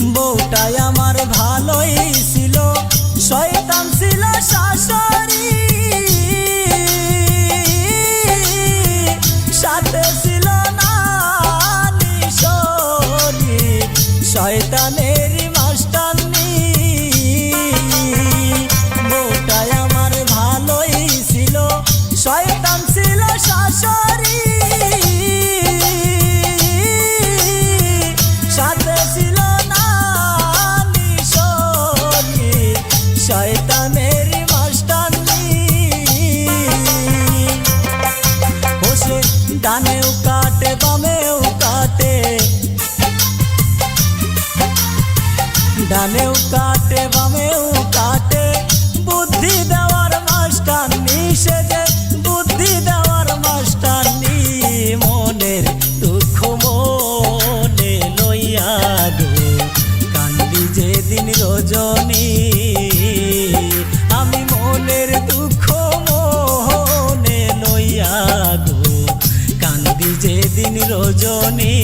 বউটাই আমার ভালোই ছিল। শয়তান ছিল শাশুড়ি। সাথে ছিল না শয়তানের মাস্টারনি বউটাই আমার ভালোই ছিল। শয়তান ছিল শাশুড়ি। ডানেও কাটে, বামেও কাটে। বুদ্ধি দেওয়ার মাস্টার নিষেধে, বুদ্ধি দেওয়ার মাস্টার নি মনের দুঃখ মনে লইয়া কান্দি যেদিন রজনী, আমি মনের দুঃখ মনে লইয়া গো কান্দি যেদিন রজনী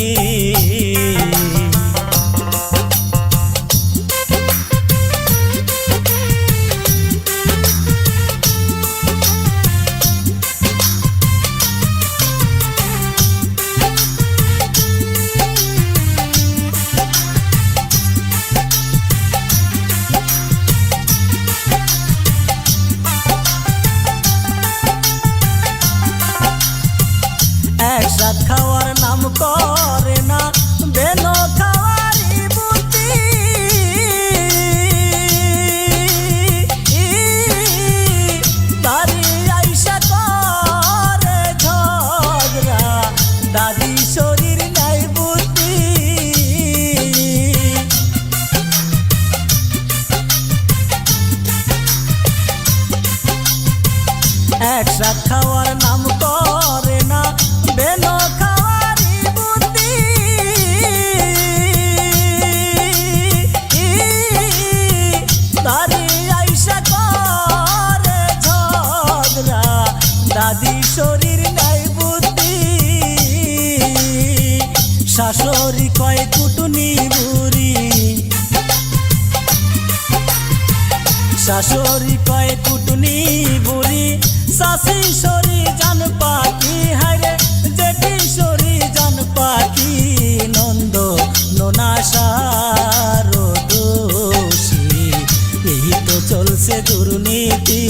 একসাথ খাওয়ার নাম না। বেনো খাওয়ারি বুদ্ধি। তারি আইসা দাদি শরীর নাই বুদ্ধি। শাশুড়ি কয় কুটুনি বুড়ি। শাশুড়ি কয় কুটুনি বুড়ি শাশি সরি জান পাখি হারে জেঠি সরি জান পাখি, নন্দ ননাশার দোষী এই তো চলছে দুর্নীতি।